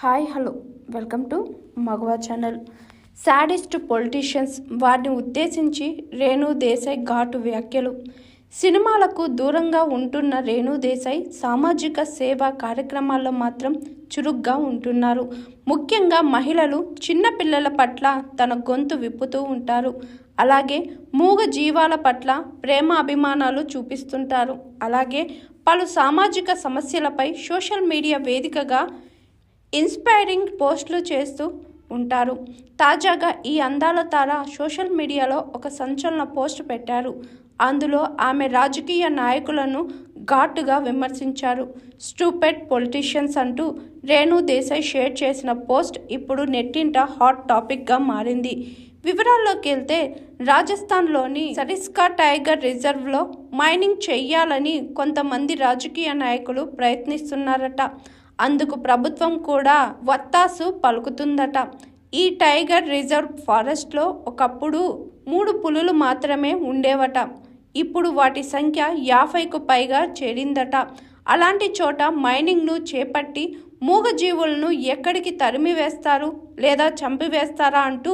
Hi hello welcome to Magava channel sadist politicians వారిని ఉద్దేశించి రేణు దేశాయ్ ఘాటు వ్యాఖ్యలు. సినిమాలకు దూరంగా ఉంటున్న రేణు దేశాయ్ సామాజిక సేవా కార్యక్రమాల్లో మాత్రం చురుగ్గా ఉంటున్నారు. ముఖ్యంగా మహిళలు చిన్నపిల్లల పట్ల తన గొంతు విప్పుతూ ఉంటారు. అలాగే మూగ జీవాల పట్ల ప్రేమ అభిమానాలు చూపిస్తుంటారు. అలాగే పలు సామాజిక సమస్యలపై సోషల్ మీడియా వేదికగా ఇన్స్పైరింగ్ పోస్టులు చేస్తూ ఉంటారు. తాజాగా ఈ అందాల తార సోషల్ మీడియాలో ఒక సంచలన పోస్ట్ పెట్టారు. అందులో ఆమె రాజకీయ నాయకులను ఘాటుగా విమర్శించారు. స్టూపెడ్ పొలిటీషియన్స్ అంటూ రేణు దేశాయ్ షేర్ చేసిన పోస్ట్ ఇప్పుడు నెట్టింట హాట్ టాపిక్గా మారింది. వివరాల్లోకి వెళ్తే రాజస్థాన్లోని సరిస్కా టైగర్ రిజర్వ్లో మైనింగ్ చెయ్యాలని కొంతమంది రాజకీయ నాయకులు ప్రయత్నిస్తున్నారట. అందుకు ప్రభుత్వం కూడా వత్తాసు పలుకుతుందట. ఈ టైగర్ రిజర్వ్ ఫారెస్ట్లో ఒకప్పుడు మూడు పులులు మాత్రమే ఉండేవట. ఇప్పుడు వాటి సంఖ్య యాభైకు పైగా చేరిందట. అలాంటి చోట మైనింగ్ను చేపట్టి మూగజీవులను ఎక్కడికి తరిమి వేస్తారు లేదా చంపివేస్తారా అంటూ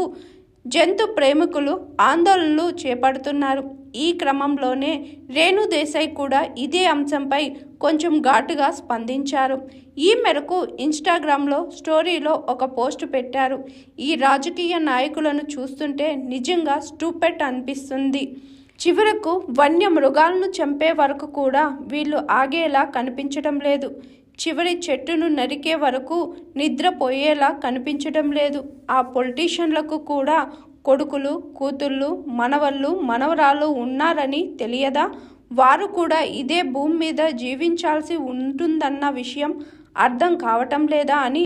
జంతు ప్రేమికులు ఆందోళనలు చేపడుతున్నారు. ఈ క్రమంలోనే రేణు దేశాయ్ కూడా ఇదే అంశంపై కొంచెం ఘాటుగా స్పందించారు. ఈ మేరకు ఇన్స్టాగ్రామ్లో స్టోరీలో ఒక పోస్ట్ పెట్టారు. ఈ రాజకీయ నాయకులను చూస్తుంటే నిజంగా స్టూపెట్ అనిపిస్తుంది. చివరకు వన్య మృగాలను చంపే వరకు కూడా వీళ్ళు ఆగేలా కనిపించడం లేదు. చివరి చెట్టును నరికే వరకు నిద్రపోయేలా కనిపించడం లేదు. ఆ పొలిటీషియన్లకు కూడా కొడుకులు కూతుళ్ళు మనవళ్ళు మనవరాలు ఉన్నారని తెలియదా? వారు కూడా ఇదే భూమి మీద జీవించాల్సి ఉంటుందన్న విషయం అర్థం కావటం లేదా అని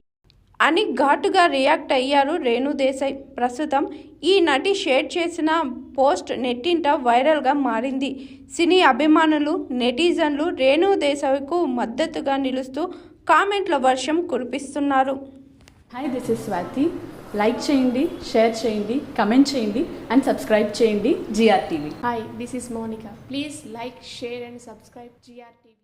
అని ఘాటుగా రియాక్ట్ అయ్యారు రేణుదేశాయ్. ప్రస్తుతం ఈ నటి షేర్ చేసిన పోస్ట్ నెట్టింట వైరల్గా మారింది సినీ అభిమానులు నెటిజన్లు రేణు దేశాయ్కు మద్దతుగా నిలుస్తూ కామెంట్ల వర్షం కురిపిస్తున్నారు hi this is Swathi like చేయండి షేర్ చేయండి కమెంట్ చేయండి అండ్ సబ్స్క్రైబ్ చేయండి GR TV Hi, this is Monica. Please like, share, and subscribe GRTV.